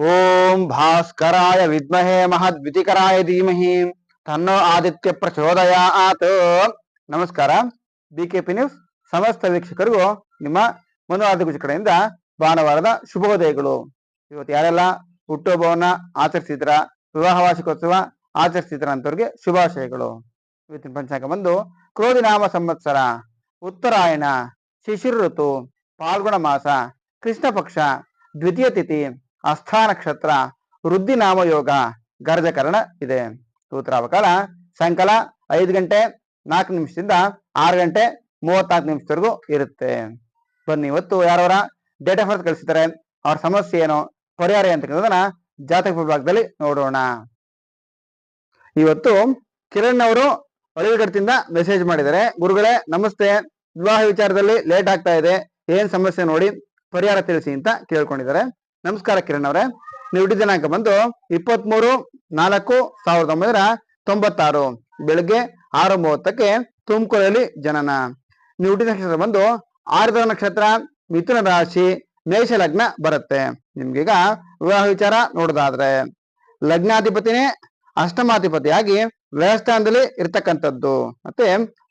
ಓಂ ಭಾಸ್ಕರಾಯ ವಿದ್ಮಹೇ ಮಹದ್ವಿತಿಕರಾಯ ಧೀಮಹಿ. ತನ್ನೋ ಆದಿತ್ಯ ಪ್ರಚೋದಯಾತ್. ನಮಸ್ಕಾರ. ಬಿ ಕೆ ಪಿ ನ್ಯೂಸ್ ಸಮಸ್ತ ವೀಕ್ಷಕರಿಗೂ ನಿಮ್ಮ ಮನೋರಾಧ ಕಡೆಯಿಂದ ಭಾನುವಾರದ ಶುಭೋದಯಗಳು. ಇವತ್ತು ಯಾರೆಲ್ಲ ಹುಟ್ಟುಹಬ್ಬವನ್ನ ಆಚರಿಸಿದ್ರ, ವಿವಾಹ ವಾರ್ಷಿಕೋತ್ಸವ ಆಚರಿಸಿದ್ರ ಅಂತವ್ರಿಗೆ ಶುಭಾಶಯಗಳು. ಇವತ್ತಿನ ಪಂಚಾಂಗ ಬಂದು ಕ್ರೋಧಿನಾಮ ಸಂವತ್ಸರ, ಉತ್ತರಾಯಣ, ಶಿಶಿರ ಋತು, ಪಾಲ್ಗುಣ ಮಾಸ, ಕೃಷ್ಣ ಪಕ್ಷ, ದ್ವಿತೀಯ ತಿಥಿ ಅಸ್ಥಾ ನಕ್ಷತ್ರ ವೃದ್ಧಿ ನಾಮಯೋಗ ಗರ್ಜಕರಣ ಇದೆ. ಸೂತ್ರಾವಕಾಲ ಸಾಯಂಕಾಲ ಐದು ಗಂಟೆ, ನಾಲ್ಕು ನಿಮಿಷದಿಂದ ಆರು ಗಂಟೆ, ಮೂವತ್ನಾಲ್ಕು ನಿಮಿಷದವರೆಗೂ ಇರುತ್ತೆ. ಬನ್ನಿ, ಇವತ್ತು ಯಾರವರ ಡೇಟ್ ಆಫ್ ಬರ್ತ್ ಕಳಿಸಿದ್ದಾರೆ, ಅವ್ರ ಸಮಸ್ಯೆ ಏನು, ಪರಿಹಾರ ಅಂತಕ್ಕಂಥದನ್ನ ಜಾತಕ ವಿಭಾಗದಲ್ಲಿ ನೋಡೋಣ. ಇವತ್ತು ಕಿರಣ್ ಅವರು ಅಳಿಗಡ್ತಿಂದ ಮೆಸೇಜ್ ಮಾಡಿದ್ದಾರೆ. ಗುರುಗಳೇ, ನಮಸ್ತೆ. ವಿವಾಹ ವಿಚಾರದಲ್ಲಿ ಲೇಟ್ ಆಗ್ತಾ ಇದೆ. ಏನ್ ಸಮಸ್ಯೆ ನೋಡಿ ಪರಿಹಾರ ತಿಳಿಸಿ ಅಂತ ಕೇಳ್ಕೊಂಡಿದ್ದಾರೆ. ನಮಸ್ಕಾರ ಕಿರಣ್ ಅವರೇ. ನೀವು ದಿನಾಂಕ ಬಂದು ಇಪ್ಪತ್ಮೂರು, ನಾಲ್ಕು, ಸಾವಿರದ ಒಂಬೈನೂರ ತೊಂಬತ್ತಾರು. ಬೆಳಗ್ಗೆ ಆರು ಮೂವತ್ತಕ್ಕೆ ತುಮಕೂರಲ್ಲಿ ಜನನ. ನೀವು ನಕ್ಷತ್ರ ಬಂದು ಆರ್ದ್ರ ನಕ್ಷತ್ರ, ಮಿಥುನ ರಾಶಿ, ಮೇಷ ಲಗ್ನ ಬರುತ್ತೆ. ನಿಮ್ಗೀಗ ವಿವಾಹ ವಿಚಾರ ನೋಡೋದಾದ್ರೆ. ಲಗ್ನಾಧಿಪತಿನೇ ಅಷ್ಟಮಾಧಿಪತಿಯಾಗಿ ವ್ಯವಸ್ಥಾನದಲ್ಲಿ ಇರ್ತಕ್ಕಂಥದ್ದು. ಮತ್ತೆ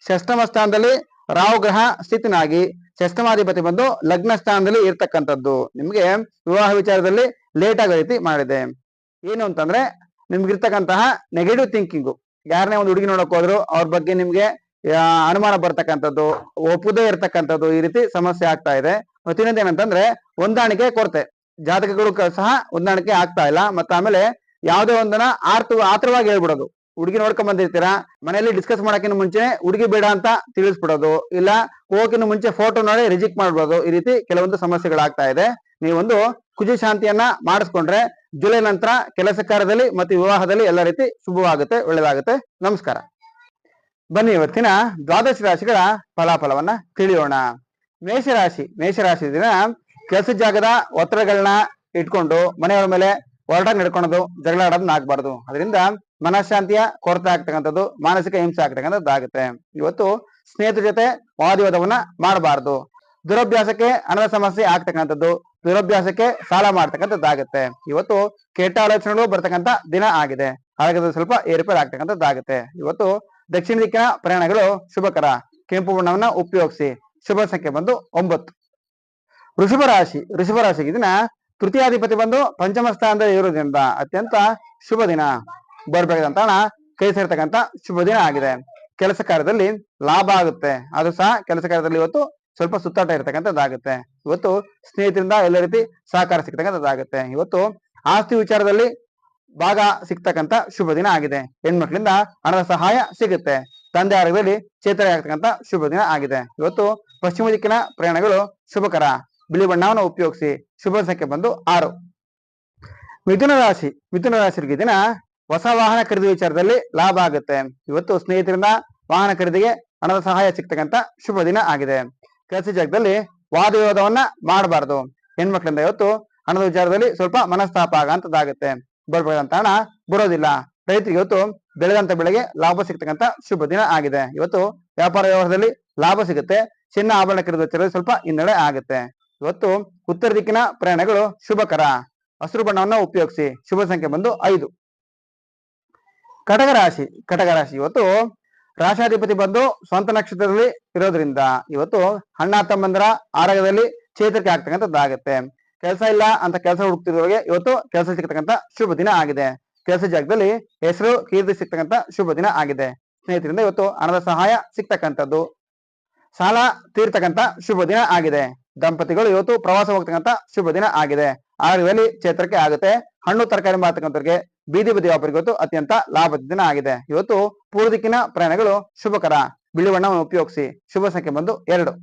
ಷಷ್ಟಮ ಸ್ಥಾನದಲ್ಲಿ ರಾಹು ಗ್ರಹ ಸ್ಥಿತಿನಾಗಿ ಷಷ್ಠಮಾಧಿಪತಿ ಬಂದು ಲಗ್ನ ಸ್ಥಾನದಲ್ಲಿ ಇರ್ತಕ್ಕಂಥದ್ದು. ನಿಮ್ಗೆ ವಿವಾಹ ವಿಚಾರದಲ್ಲಿ ಲೇಟ್ ಆಗೋ ರೀತಿ ಮಾಡಿದೆ. ಏನು ಅಂತಂದ್ರೆ, ನಿಮ್ಗಿರ್ತಕ್ಕಂತಹ ನೆಗೆಟಿವ್ ಥಿಂಕಿಂಗು ಯಾರನ್ನೇ ಒಂದು ಹುಡುಗಿ ನೋಡಕ್ ಹೋದ್ರು, ಅವ್ರ ಬಗ್ಗೆ ನಿಮ್ಗೆ ಅನುಮಾನ ಬರ್ತಕ್ಕಂಥದ್ದು, ಒಪ್ಪುದೇ ಇರ್ತಕ್ಕಂಥದ್ದು ಈ ರೀತಿ ಸಮಸ್ಯೆ ಆಗ್ತಾ ಇದೆ. ಮತ್ತೆ ಇನ್ನೊಂದು ಏನಂತಂದ್ರೆ, ಹೊಂದಾಣಿಕೆ ಕೊರತೆ. ಜಾತಕಗಳು ಸಹ ಹೊಂದಾಣಿಕೆ ಆಗ್ತಾ ಇಲ್ಲ. ಮತ್ತೆ ಆಮೇಲೆ ಯಾವುದೇ ಒಂದನ್ನ ಆರ್ತ ಆತರವಾಗಿ ಹೇಳ್ಬಿಡೋದು. ಹುಡುಗಿ ನೋಡ್ಕೊಂಡ್ ಬಂದಿರ್ತೀರಾ? ಮನೆಯಲ್ಲಿ ಡಿಸ್ಕಸ್ ಮಾಡಕ್ಕಿಂತ ಮುಂಚೆ ಹುಡುಗಿ ಬೇಡ ಅಂತ ತಿಳಿಸ್ಬಿಡೋದು, ಇಲ್ಲ ಹೋಗಿನ ಮುಂಚೆ ಫೋಟೋ ನೋಡಿ ರಿಜೆಕ್ಟ್ ಮಾಡ್ಬೋದು ಈ ರೀತಿ ಕೆಲವೊಂದು ಸಮಸ್ಯೆಗಳಾಗ್ತಾ ಇದೆ. ನೀವೊಂದು ಕುಜಿ ಶಾಂತಿಯನ್ನ ಮಾಡಿಸ್ಕೊಂಡ್ರೆ ಜುಲೈ ನಂತರ ಕೆಲಸ ಕಾರ್ಯದಲ್ಲಿ ಮತ್ತು ವಿವಾಹದಲ್ಲಿ ಎಲ್ಲ ರೀತಿ ಶುಭವಾಗುತ್ತೆ ಒಳ್ಳೇದಾಗುತ್ತೆ ನಮಸ್ಕಾರ. ಬನ್ನಿ ಇವತ್ತಿನ ದ್ವಾದಶ ರಾಶಿಗಳ ಫಲಾಫಲವನ್ನ ತಿಳಿಯೋಣ. ಮೇಷರಾಶಿ ಮೇಷರಾಶಿ ದಿನ ಕೆಲಸ ಜಾಗದ ಒತ್ತಡಗಳನ್ನ ಇಟ್ಕೊಂಡು ಮನೆಯವರ ಮೇಲೆ ಹೊರಟಾಗಿ ನಡ್ಕೊಳೋದು, ಜಗಳ ಆಡೋದನ್ನ ಆಗ್ಬಾರ್ದು. ಅದರಿಂದ ಮನಃಶಾಂತಿಯ ಕೊರತೆ ಆಗ್ತಕ್ಕಂಥದ್ದು, ಮಾನಸಿಕ ಹಿಂಸೆ ಆಗ್ತಕ್ಕಂಥದ್ದು ಆಗುತ್ತೆ. ಇವತ್ತು ಸ್ನೇಹಿತರ ಜೊತೆ ವಾದಿವಾದವನ್ನ ಮಾಡಬಾರದು. ದುರಭ್ಯಾಸಕ್ಕೆ ಹಣದ ಸಮಸ್ಯೆ ಆಗ್ತಕ್ಕಂಥದ್ದು, ದುರಭ್ಯಾಸಕ್ಕೆ ಸಾಲ ಮಾಡ್ತಕ್ಕಂಥದ್ದಾಗುತ್ತೆ ಇವತ್ತು ಕೆಟ್ಟ ಆಲೋಚನೆಗಳು ಬರ್ತಕ್ಕಂಥ ದಿನ ಆಗಿದೆ. ಹಾಗಾದ್ರೆ ಸ್ವಲ್ಪ ಏರ್ಪೇರ್ ಆಗ್ತಕ್ಕಂಥದ್ದು ಆಗುತ್ತೆ. ಇವತ್ತು ದಕ್ಷಿಣ ದಿಕ್ಕಿನ ಪ್ರಯಾಣಗಳು ಶುಭಕರ. ಕೆಂಪು ಬಣ್ಣವನ್ನ ಉಪಯೋಗಿಸಿ. ಶುಭ ಸಂಖ್ಯೆ ಬಂದು ಒಂಬತ್ತು. ವೃಷಭ ರಾಶಿ, ವೃಷಭ ರಾಶಿಗೆ ದಿನ ತೃತೀಯಾಧಿಪತಿ ಬಂದು ಪಂಚಮ ಸ್ಥಾನದಲ್ಲಿ ಇರೋದ್ರಿಂದ ಅತ್ಯಂತ ಶುಭ ದಿನ. ಬರ್ಬೇಕಾದಂತ ಹಣ ಕೈ ಸೇರ್ತಕ್ಕಂತ ಶುಭ ದಿನ ಆಗಿದೆ. ಕೆಲಸ ಕಾರ್ಯದಲ್ಲಿ ಲಾಭ ಆಗುತ್ತೆ. ಅದು ಸಹ ಕೆಲಸ ಕಾರ್ಯದಲ್ಲಿ ಇವತ್ತು ಸ್ವಲ್ಪ ಸುತ್ತಾಟ ಇರತಕ್ಕಂಥದ್ದಾಗುತ್ತೆ. ಇವತ್ತು ಸ್ನೇಹಿತರಿಂದ ಎಲ್ಲ ರೀತಿ ಸಹಕಾರ ಸಿಗ್ತಕ್ಕಂಥದ್ದಾಗುತ್ತೆ. ಇವತ್ತು ಆಸ್ತಿ ವಿಚಾರದಲ್ಲಿ ಭಾಗ ಸಿಗ್ತಕ್ಕಂತ ಶುಭ ದಿನ ಆಗಿದೆ. ಹೆಣ್ಮಕ್ಳಿಂದ ಹಣದ ಸಹಾಯ ಸಿಗುತ್ತೆ. ತಂದೆ ಆರೋಗ್ಯದಲ್ಲಿ ಚೇತನ ಆಗ್ತಕ್ಕಂಥ ಶುಭ ದಿನ ಆಗಿದೆ. ಇವತ್ತು ಪಶ್ಚಿಮ ದಿಕ್ಕಿನ ಪ್ರಯಾಣಗಳು ಶುಭಕರ. ಬಿಳಿ ಬಣ್ಣವನ್ನು ಉಪಯೋಗಿಸಿ ಶುಭ ಸಂಖ್ಯೆ ಬಂದು ಆರು. ಮಿಥುನ ರಾಶಿ. ಮಿಥುನ ರಾಶಿಗೆ ದಿನ ಹೊಸ ವಾಹನ ಖರೀದಿ ವಿಚಾರದಲ್ಲಿ ಲಾಭ ಆಗುತ್ತೆ. ಇವತ್ತು ಸ್ನೇಹಿತರಿಂದ ವಾಹನ ಖರೀದಿಗೆ ಹಣದ ಸಹಾಯ ಸಿಗ್ತಕ್ಕಂತ ಶುಭ ದಿನ ಆಗಿದೆ. ಕೆಲಸ ಜಾಗದಲ್ಲಿ ವಾದ ವಿವಾದವನ್ನ ಮಾಡಬಾರದು. ಹೆಣ್ಮಕ್ಳಿಂದ ಇವತ್ತು ಹಣದ ವಿಚಾರದಲ್ಲಿ ಸ್ವಲ್ಪ ಮನಸ್ತಾಪ ಆಗಂತದ್ದಾಗುತ್ತೆ. ಬರ್ಬೇಕಂತ ಹಣ ಬರೋದಿಲ್ಲ. ರೈತರಿಗೆ ಇವತ್ತು ಬೆಳೆದಂತ ಬೆಳೆಗೆ ಲಾಭ ಸಿಗ್ತಕ್ಕಂತ ಶುಭ ದಿನ ಆಗಿದೆ. ಇವತ್ತು ವ್ಯಾಪಾರ ವ್ಯವಹಾರದಲ್ಲಿ ಲಾಭ ಸಿಗುತ್ತೆ. ಚಿನ್ನ ಆಭರಣ ಖರೀದಿ ವಿಚಾರದಲ್ಲಿ ಸ್ವಲ್ಪ ಹಿನ್ನಡೆ ಆಗುತ್ತೆ. ಇವತ್ತು ಉತ್ತರ ದಿಕ್ಕಿನ ಪ್ರಯಾಣಗಳು ಶುಭಕರ. ಹಸಿರು ಬಣ್ಣವನ್ನ ಉಪಯೋಗಿಸಿ. ಶುಭ ಸಂಖ್ಯೆ ಬಂದು ಐದು. ಕಟಕ ರಾಶಿ ಕಟಕ ರಾಶಿ ಇವತ್ತು ರಾಶಾಧಿಪತಿ ಬಂದು ಸ್ವಂತ ನಕ್ಷತ್ರದಲ್ಲಿ ಇರೋದ್ರಿಂದ ಇವತ್ತು ಅಣ್ಣ ತಮ್ಮಂದರ ಆರೋಗ್ಯದಲ್ಲಿ ಚೇತರಿಕೆ ಆಗ್ತಕ್ಕಂಥದ್ದಾಗುತ್ತೆ ಕೆಲಸ ಇಲ್ಲ ಅಂತ ಕೆಲಸ ಹುಡುಕ್ತಿರೋರಿಗೆ ಇವತ್ತು ಕೆಲಸ ಸಿಗ್ತಕ್ಕಂಥ ಶುಭ ದಿನ ಆಗಿದೆ. ಕೆಲಸ ಜಾಗದಲ್ಲಿ ಹೆಸರು, ಕೀರ್ತಿ ಸಿಗ್ತಕ್ಕಂಥ ಶುಭ ದಿನ ಆಗಿದೆ. ಸ್ನೇಹಿತರಿಂದ ಇವತ್ತು ಹಣದ ಸಹಾಯ ಸಿಗ್ತಕ್ಕಂಥದ್ದು. ಸಾಲ ತೀರ್ತಕ್ಕಂಥ ಶುಭ ದಿನ ಆಗಿದೆ. ದಂಪತಿಗಳು ಇವತ್ತು ಪ್ರವಾಸ ಹೋಗ್ತಕ್ಕಂಥ ಶುಭ ದಿನ ಆಗಿದೆ. ಆರೋಗ್ಯದಲ್ಲಿ ಚೇತರಿಕೆ ಆಗುತ್ತೆ. ಹಣ್ಣು ತರಕಾರಿ ಮಾರ್ತಕ್ಕಂಥವ್ರಿಗೆ ಬೀದಿ ಬದಿ ಅತ್ಯಂತ ಲಾಭದ ದಿನ ಆಗಿದೆ. ಇವತ್ತು ಪೂರ್ವ ದಿಕ್ಕಿನ ಪ್ರಯಾಣಗಳು ಶುಭಕರ. ಬಿಳಿ ಬಣ್ಣವನ್ನು ಉಪಯೋಗಿಸಿ ಶುಭ ಸಂಖ್ಯೆ ಬಂದು ಎರಡು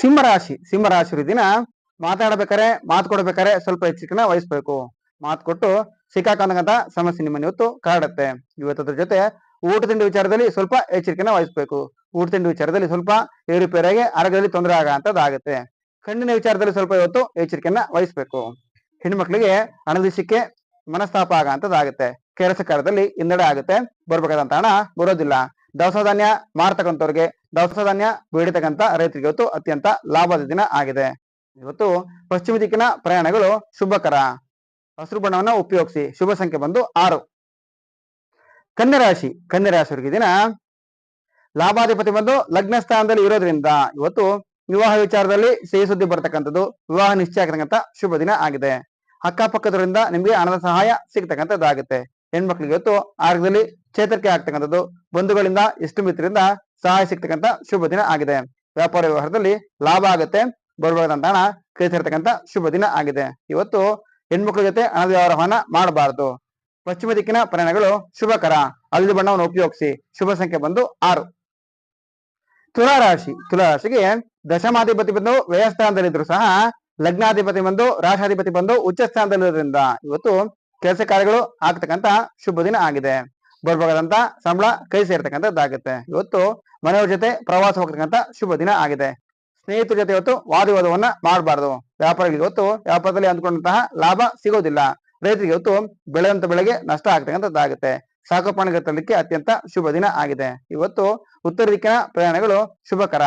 ಸಿಂಹರಾಶಿ ಸಿಂಹರಾಶಿ ದಿನ ಮಾತಾಡಬೇಕಾರೆ, ಮಾತು ಕೊಡ್ಬೇಕಾರೆ ಸ್ವಲ್ಪ ಎಚ್ಚರಿಕೆನ ವಹಿಸ್ಬೇಕು. ಮಾತು ಕೊಟ್ಟು ಸಿಕ್ಕಾಕೊಂಡಂತ ಸಮಸ್ಯೆ ನಿಮ್ಮನ್ನು ಇವತ್ತು ಕಾಡುತ್ತೆ ಇವತ್ತರ ಜೊತೆ ಊಟ ತಿಂಡಿ ವಿಚಾರದಲ್ಲಿ ಸ್ವಲ್ಪ ಎಚ್ಚರಿಕೆನ ವಹಿಸ್ಬೇಕು. ಊಟ ತಿಂಡಿ ವಿಚಾರದಲ್ಲಿ ಸ್ವಲ್ಪ ಏರುಪೇರಾಗಿ ಆರೋಗ್ಯದಲ್ಲಿ ತೊಂದರೆ ಆಗುವಂತದ್ದಾಗುತ್ತೆ ಕಣ್ಣಿನ ವಿಚಾರದಲ್ಲಿ ಸ್ವಲ್ಪ ಇವತ್ತು ಎಚ್ಚರಿಕೆಯನ್ನ ವಹಿಸ್ಬೇಕು. ಹೆಣ್ಮಕ್ಳಿಗೆ ಹಣದ ವಿಷಯಕ್ಕೆ ಮನಸ್ತಾಪ ಆಗಂತದ್ದಾಗುತ್ತೆ ಕೆಲಸ ಕಾರ್ಯದಲ್ಲಿ ಹಿನ್ನಡೆ ಆಗುತ್ತೆ. ಬರ್ಬೇಕಾದಂತ ಹಣ ಬರೋದಿಲ್ಲ. ದವಸ ಧಾನ್ಯ ಮಾರ್ತಕ್ಕಂಥವ್ರಿಗೆ ದವಸ ಧಾನ್ಯ ಬೇಡಿತಕ್ಕಂಥ ರೈತರಿಗೆ ಇವತ್ತು ಅತ್ಯಂತ ಲಾಭದ ದಿನ ಆಗಿದೆ. ಇವತ್ತು ಪಶ್ಚಿಮ ದಿಕ್ಕಿನ ಪ್ರಯಾಣಗಳು ಶುಭಕರ. ಹಸಿರು ಬಣ್ಣವನ್ನು ಉಪಯೋಗಿಸಿ ಶುಭ ಸಂಖ್ಯೆ ಬಂದು ಆರು. ಕನ್ಯರಾಶಿ ರಾಶಿ, ಕನ್ಯಾ ರಾಶಿಯವರಿಗೆ ದಿನ ಲಾಭಾಧಿಪತಿ ಬಂದು ಲಗ್ನ ಸ್ಥಾನದಲ್ಲಿ ಇರೋದ್ರಿಂದ ಇವತ್ತು ವಿವಾಹ ವಿಚಾರದಲ್ಲಿ ಸಿಹಿ ಸುದ್ದಿ ಬರ್ತಕ್ಕಂಥದ್ದು, ವಿವಾಹ ನಿಶ್ಚಯ ಆಗತಕ್ಕಂಥ ಶುಭ ದಿನ ಆಗಿದೆ. ಅಕ್ಕಪಕ್ಕದವರಿಂದ ನಿಮಗೆ ಹಣದ ಸಹಾಯ ಸಿಗ್ತಕ್ಕಂಥದ್ದಾಗುತ್ತೆ. ಹೆಣ್ಮಕ್ಳಿಗೆ ಇವತ್ತು ಆರೋಗ್ಯದಲ್ಲಿ ಚೇತರಿಕೆ ಆಗ್ತಕ್ಕಂಥದ್ದು, ಬಂಧುಗಳಿಂದ ಇಷ್ಟು ಮಿತ್ರರಿಂದ ಸಹಾಯ ಸಿಗ್ತಕ್ಕಂಥ ಶುಭ ದಿನ ಆಗಿದೆ. ವ್ಯಾಪಾರ ವ್ಯವಹಾರದಲ್ಲಿ ಲಾಭ ಆಗುತ್ತೆ ಬರ್ಬಾರ್ದಂತ ಹಣ ಕೈ ಸೇರ್ತಕ್ಕಂಥ ಶುಭ ದಿನ ಆಗಿದೆ. ಇವತ್ತು ಹೆಣ್ಮಕ್ಳ ಜೊತೆ ಹಣದ ವ್ಯವಹಾರವನ್ನ ಮಾಡಬಾರದು. ಪಶ್ಚಿಮ ದಿಕ್ಕಿನ ಪ್ರಯಾಣಗಳು ಶುಭಕರ. ಹಳದಿ ಬಣ್ಣವನ್ನು ಉಪಯೋಗಿಸಿ ಶುಭ ಸಂಖ್ಯೆ ಬಂದು ಆರು. ತುಲಾರಾಶಿ. ರಾಶಿ ತುಲಾ ರಾಶಿಗೆ ದಶಮಾಧಿಪತಿ ಬಂದು ವ್ಯಯಸ್ಥಾನದಲ್ಲಿದ್ರು ಸಹ ಲಗ್ನಾಧಿಪತಿ ಬಂದು ರಾಶಾಧಿಪತಿ ಬಂದು ಉಚ್ಚ ಸ್ಥಾನದಲ್ಲಿರೋದ್ರಿಂದ ಇವತ್ತು ಕೆಲಸ ಕಾರ್ಯಗಳು ಆಗ್ತಕ್ಕಂತ ಶುಭ ದಿನ ಆಗಿದೆ. ಬರ್ಬೇಕಾದಂತ ಸಂಬಳ ಕೈ ಸೇರ್ತಕ್ಕಂಥದ್ದಾಗುತ್ತೆ. ಇವತ್ತು ಮನೆಯವ್ರ ಜೊತೆ ಪ್ರವಾಸ ಹೋಗ್ತಕ್ಕಂತ ಶುಭ ದಿನ ಆಗಿದೆ. ಸ್ನೇಹಿತರ ಜೊತೆ ಇವತ್ತು ವಾದವಿವಾದವನ್ನ ಮಾಡಬಾರ್ದು. ವ್ಯಾಪಾರಿಗಳಿಗೆ ಇವತ್ತು ವ್ಯಾಪಾರದಲ್ಲಿ ಅಂದ್ಕೊಂಡಂತಹ ಲಾಭ ಸಿಗೋದಿಲ್ಲ. ರೈತರಿಗೆ ಇವತ್ತು ಬೆಳೆದಂತ ಬೆಳೆಗೆ ನಷ್ಟ ಆಗ್ತಕ್ಕಂಥದ್ದಾಗುತ್ತೆ. ಸಾಕು ಪ್ರಾಣಿಗಳ ತರಲಿಕ್ಕೆ ಅತ್ಯಂತ ಶುಭ ದಿನ ಆಗಿದೆ. ಇವತ್ತು ಉತ್ತರ ದಿಕ್ಕಿನ ಪ್ರಯಾಣಗಳು ಶುಭಕರ.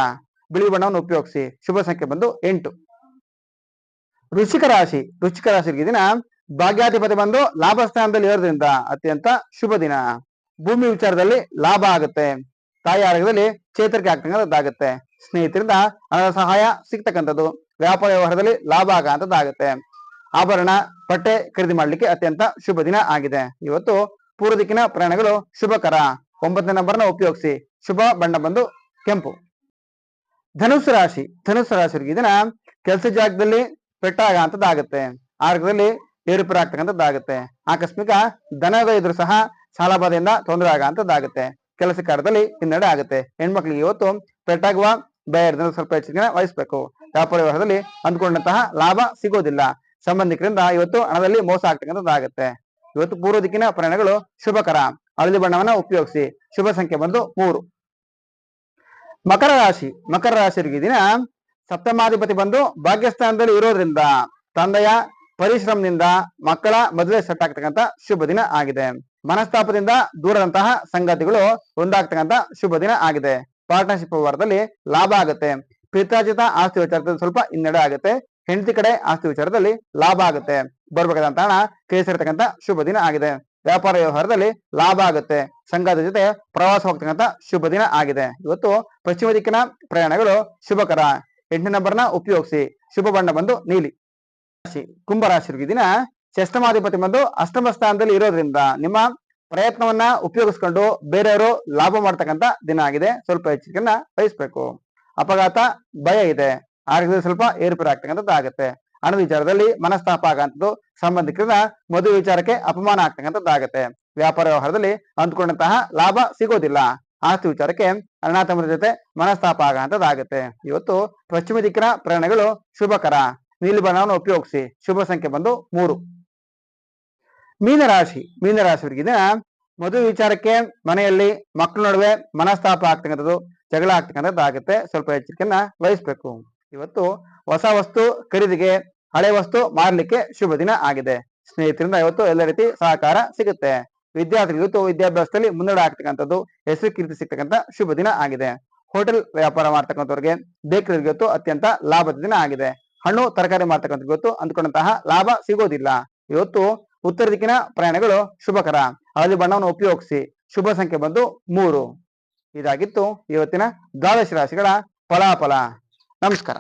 ಬಿಳಿ ಬಣ್ಣವನ್ನು ಉಪಯೋಗಿಸಿ. ಶುಭ ಸಂಖ್ಯೆ ಬಂದು ಎಂಟು. ವೃಶ್ಚಿಕ ರಾಶಿ, ವೃಶ್ಚಿಕ ರಾಶಿಗೆ ದಿನ ಭಾಗ್ಯಾಧಿಪತಿ ಬಂದು ಲಾಭ ಸ್ಥಾನದಲ್ಲಿ ಇರೋದ್ರಿಂದ ಅತ್ಯಂತ ಶುಭ ದಿನ. ಭೂಮಿ ವಿಚಾರದಲ್ಲಿ ಲಾಭ ಆಗುತ್ತೆ. ತಾಯಿ ಆರೋಗ್ಯದಲ್ಲಿ ಚೇತರಿಕೆ ಆಗ್ತಕ್ಕಂಥದ್ದಾಗುತ್ತೆ. ಸ್ನೇಹಿತರಿಂದ ಹಣದ ಸಹಾಯ ಸಿಗ್ತಕ್ಕಂಥದ್ದು. ವ್ಯಾಪಾರ ವ್ಯವಹಾರದಲ್ಲಿ ಲಾಭ ಆಗಂತದ್ದಾಗುತ್ತೆ ಆಭರಣ, ಬಟ್ಟೆ ಖರೀದಿ ಮಾಡ್ಲಿಕ್ಕೆ ಅತ್ಯಂತ ಶುಭ ದಿನ ಆಗಿದೆ. ಇವತ್ತು ಪೂರ್ವ ದಿಕ್ಕಿನ ಪ್ರಯಾಣಗಳು ಶುಭಕರ. ಒಂಬತ್ತನೇ ನಂಬರ್ನ ಉಪಯೋಗಿಸಿ ಶುಭ ಬಣ್ಣ ಬಂದು ಕೆಂಪು. ಧನುಸ್ಸು ರಾಶಿ, ಧನುಸ್ಸು ರಾಶಿಗೆ ದಿನ ಕೆಲಸ ಜಾಗದಲ್ಲಿ ಪೆಟ್ಟಾಗ ಅಂತದ್ದಾಗುತ್ತೆ ಆರೋಗ್ಯದಲ್ಲಿ ಏರುಪೇರು ಆಗ್ತಕ್ಕಂಥದ್ದಾಗುತ್ತೆ. ಆಕಸ್ಮಿಕ ದನದ ಇದ್ರು ಸಹ ಸಾಲಬಾಧೆಯಿಂದ ತೊಂದರೆ ಆಗಂತದ್ದಾಗುತ್ತೆ ಕೆಲಸ ಕಾರ್ಯದಲ್ಲಿ ಹಿನ್ನಡೆ ಆಗುತ್ತೆ. ಹೆಣ್ಮಕ್ಳಿಗೆ ಇವತ್ತು ಪೆಟ್ಟಾಗುವ ಬೇರೆ ಸ್ವಲ್ಪ ಹೆಚ್ಚಿನ ವಹಿಸ್ಬೇಕು. ವ್ಯಾಪಾರ ವ್ಯವಹಾರದಲ್ಲಿ ಅಂದ್ಕೊಂಡಂತಹ ಲಾಭ ಸಿಗೋದಿಲ್ಲ. ಸಂಬಂಧಿಕರಿಂದ ಇವತ್ತು ಹಣದಲ್ಲಿ ಮೋಸ ಆಗ್ತಕ್ಕಂಥದ್ದಾಗುತ್ತೆ. ಇವತ್ತು ಪೂರ್ವ ದಿಕ್ಕಿನ ಪ್ರಯಾಣಗಳು ಶುಭಕರ. ಹಳದಿ ಬಣ್ಣವನ್ನ ಉಪಯೋಗಿಸಿ. ಶುಭ ಸಂಖ್ಯೆ ಬಂದು ಮೂರು. ಮಕರ ರಾಶಿ. ಮಕರ ರಾಶಿಯರಿಗೆ ದಿನ ಸಪ್ತಮಾಧಿಪತಿ ಬಂದು ಭಾಗ್ಯಸ್ಥಾನದಲ್ಲಿ ಇರೋದ್ರಿಂದ ತಂದೆಯ ಪರಿಶ್ರಮದಿಂದ ಮಕ್ಕಳ ಮದುವೆ ಸೆಟ್ ಆಗ್ತಕ್ಕಂಥ ಶುಭ ದಿನ ಆಗಿದೆ. ಮನಸ್ತಾಪದಿಂದ ದೂರದಂತಹ ಸಂಗತಿಗಳು ಒಂದಾಗ್ತಕ್ಕಂಥ ಶುಭ ದಿನ ಆಗಿದೆ. ಪಾರ್ಟ್ನರ್ಶಿಪ್ ವ್ಯವಹಾರದಲ್ಲಿ ಲಾಭ ಆಗುತ್ತೆ. ಪಿತಾಜಿತ ಆಸ್ತಿ ವಿಚಾರದಲ್ಲಿ ಸ್ವಲ್ಪ ಹಿನ್ನಡೆ ಆಗುತ್ತೆ. ಹೆಂಡತಿ ಕಡೆ ಆಸ್ತಿ ವಿಚಾರದಲ್ಲಿ ಲಾಭ ಆಗುತ್ತೆ. ಬರ್ಬೇಕಾದಂತ ಹಣ ಕೇಸರಿತಕ್ಕಂಥ ಶುಭ ದಿನ ಆಗಿದೆ. ವ್ಯಾಪಾರ ವ್ಯವಹಾರದಲ್ಲಿ ಲಾಭ ಆಗುತ್ತೆ. ಸಂಘದ ಜೊತೆ ಪ್ರವಾಸ ಹೋಗ್ತಕ್ಕಂಥ ಶುಭ ದಿನ ಆಗಿದೆ. ಇವತ್ತು ಪಶ್ಚಿಮ ದಿಕ್ಕಿನ ಪ್ರಯಾಣಗಳು ಶುಭಕರ. ಎಂಟನೇ ನಂಬರ್ನ ಉಪಯೋಗಿಸಿ ಶುಭ ಬಣ್ಣ ಬಂದು ನೀಲಿ. ರಾಶಿ ಕುಂಭರಾಶಿ ದಿನ ಚಷ್ಟಮಾಧಿಪತಿ ಬಂದು ಅಷ್ಟಮ ಸ್ಥಾನದಲ್ಲಿ ಇರೋದ್ರಿಂದ ನಿಮ್ಮ ಪ್ರಯತ್ನವನ್ನ ಉಪಯೋಗಿಸ್ಕೊಂಡು ಬೇರೆಯವರು ಲಾಭ ಮಾಡ್ತಕ್ಕಂತ ದಿನ ಆಗಿದೆ. ಸ್ವಲ್ಪ ಎಚ್ಚರಿಕೆಯನ್ನ ವಹಿಸ್ಬೇಕು. ಅಪಘಾತ, ಭಯ ಇದೆ. ಆರೋಗ್ಯದಲ್ಲಿ ಸ್ವಲ್ಪ ಏರುಪೇರು ಆಗ್ತಕ್ಕಂಥದ್ದು ಆಗುತ್ತೆ. ಹಣದ ವಿಚಾರದಲ್ಲಿ ಮನಸ್ತಾಪ ಆಗಂತದ್ದು ಸಂಬಂಧಿಕರಿಂದ ಮದುವೆ ವಿಚಾರಕ್ಕೆ ಅಪಮಾನ ಆಗ್ತಕ್ಕಂಥದ್ದಾಗುತ್ತೆ ವ್ಯಾಪಾರ ವ್ಯವಹಾರದಲ್ಲಿ ಅಂದ್ಕೊಂಡಂತಹ ಲಾಭ ಸಿಗೋದಿಲ್ಲ. ಆಸ್ತಿ ವಿಚಾರಕ್ಕೆ ಅರುಣಾತಮರ ಜೊತೆ ಮನಸ್ತಾಪ ಆಗಂತದ್ದಾಗುತ್ತೆ ಇವತ್ತು ಪಶ್ಚಿಮ ದಿಕ್ಕಿನ ಪ್ರಯಾಣಗಳು ಶುಭಕರ. ನೀಲಿ ಬಣ್ಣವನ್ನು ಉಪಯೋಗಿಸಿ ಶುಭ ಸಂಖ್ಯೆ ಬಂದು ಮೂರು. ಮೀನರಾಶಿ. ಮೀನರಾಶಿಯವರಿಗೆ ದಿನ ಮದುವೆ ವಿಚಾರಕ್ಕೆ ಮನೆಯಲ್ಲಿ ಮಕ್ಕಳ ನಡುವೆ ಮನಸ್ತಾಪ ಆಗ್ತಕ್ಕಂಥದ್ದು, ಜಗಳ ಆಗ್ತಕ್ಕಂಥದ್ದು ಆಗುತ್ತೆ ಸ್ವಲ್ಪ ಎಚ್ಚರಿಕೆಯನ್ನ ವಹಿಸ್ಬೇಕು. ಇವತ್ತು ಹೊಸ ವಸ್ತು ಖರೀದಿಗೆ ಹಳೆ ವಸ್ತು ಮಾರಲಿಕ್ಕೆ ಶುಭ ದಿನ ಆಗಿದೆ. ಸ್ನೇಹಿತರಿಂದ ಇವತ್ತು ಎಲ್ಲ ರೀತಿ ಸಹಕಾರ ಸಿಗುತ್ತೆ. ವಿದ್ಯಾರ್ಥಿಗಳು ಇವತ್ತು ವಿದ್ಯಾಭ್ಯಾಸದಲ್ಲಿ ಮುನ್ನಡೆ ಆಗ್ತಕ್ಕಂಥದ್ದು ಹೆಸರು ಕೀರ್ತಿ ಸಿಗ್ತಕ್ಕಂಥ ಶುಭ ದಿನ ಆಗಿದೆ. ಹೋಟೆಲ್ ವ್ಯಾಪಾರ ಮಾಡ್ತಕ್ಕಂಥವ್ರಿಗೆ ಬೇಕರಿಗೆ ಇವತ್ತು ಅತ್ಯಂತ ಲಾಭದ ದಿನ ಆಗಿದೆ. ಹಣ್ಣು, ತರಕಾರಿ ಮಾಡ್ತಕ್ಕಂಥ ಇವತ್ತು ಅಂದ್ಕೊಂಡಂತಹ ಲಾಭ ಸಿಗೋದಿಲ್ಲ. ಇವತ್ತು ಉತ್ತರ ದಿಕ್ಕಿನ ಪ್ರಯಾಣಗಳು ಶುಭಕರ. ಹಳದಿ ಬಣ್ಣವನ್ನು ಉಪಯೋಗಿಸಿ ಶುಭ ಸಂಖ್ಯೆ ಬಂದು ಮೂರು. ಇದಾಗಿತ್ತು ಇವತ್ತಿನ ದ್ವಾದಶ ರಾಶಿಗಳ ಫಲಾಫಲ. ನಮಸ್ಕಾರ.